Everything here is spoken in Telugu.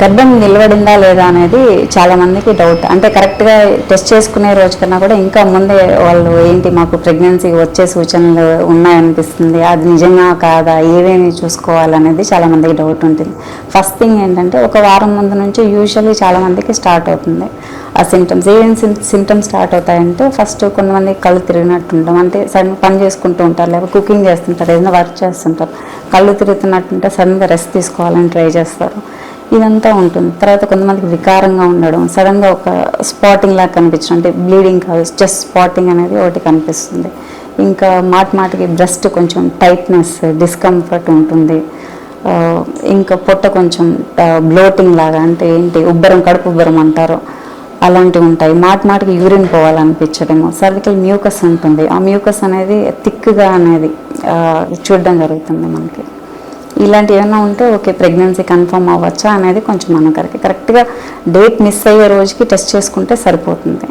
గర్భం నిలబడిందా లేదా అనేది చాలా మందికి డౌట్ అంటే కరెక్ట్గా టెస్ట్ చేసుకునే రోజు కన్నా కూడా ఇంకా ముందే వాళ్ళు ఏంటి మాకు ప్రెగ్నెన్సీ వచ్చే సూచనలు ఉన్నాయనిపిస్తుంది అది నిజంగా కాదా ఏవేమి చూసుకోవాలనేది చాలా మందికి డౌట్ ఉంటుంది. ఫస్ట్ థింగ్ ఏంటంటే ఒక వారం ముందు నుంచి యూజువల్లీ చాలా మందికి స్టార్ట్ అవుతుంది. ఆ సిమ్టమ్స్ ఏం సిమ్టమ్స్ స్టార్ట్ అవుతాయంటే ఫస్ట్ కొంతమంది కళ్ళు తిరిగినట్టు ఉంటాం. అంటే సడన్ పని చేసుకుంటూ ఉంటారు లేకపోతే కుకింగ్ చేస్తుంటారు ఏదైనా వర్క్ చేస్తుంటారు. కళ్ళు తిరుగుతున్నట్టుంటే సడన్గా రెస్ట్ తీసుకోవాలని ట్రై చేస్తారు. ఇదంతా ఉంటుంది. తర్వాత కొంతమందికి వికారంగా ఉండడం సడన్గా ఒక స్పాటింగ్ లాగా కనిపించడం అంటే బ్లీడింగ్ కాదు జస్ట్ స్పాటింగ్ అనేది ఒకటి కనిపిస్తుంది. ఇంకా మాటి మాటికి బ్రెస్ట్ కొంచెం టైట్నెస్ డిస్కంఫర్ట్ ఉంటుంది. ఇంకా పొట్ట కొంచెం బ్లోటింగ్ లాగా అంటే ఏంటి ఉబ్బరం కడుపు ఉబ్బరం అంటారు. అలాంటివి ఉంటాయి. మాట మాటికి యూరిన్ పోవాలనిపించడము సర్వికల్ మ్యూకస్ ఉంటుంది. ఆ మ్యూకస్ అనేది థిక్గా అనేది చూడడం జరుగుతుంది మనకి. ఇలాంటి ఏమైనా ఉంటే ఓకే ప్రెగ్నెన్సీ కన్ఫర్మ్ అవ్వచ్చా అనేది కొంచెం మనకరికి కరెక్ట్గా డేట్ మిస్ అయ్యే రోజుకి టెస్ట్ చేసుకుంటే సరిపోతుంది.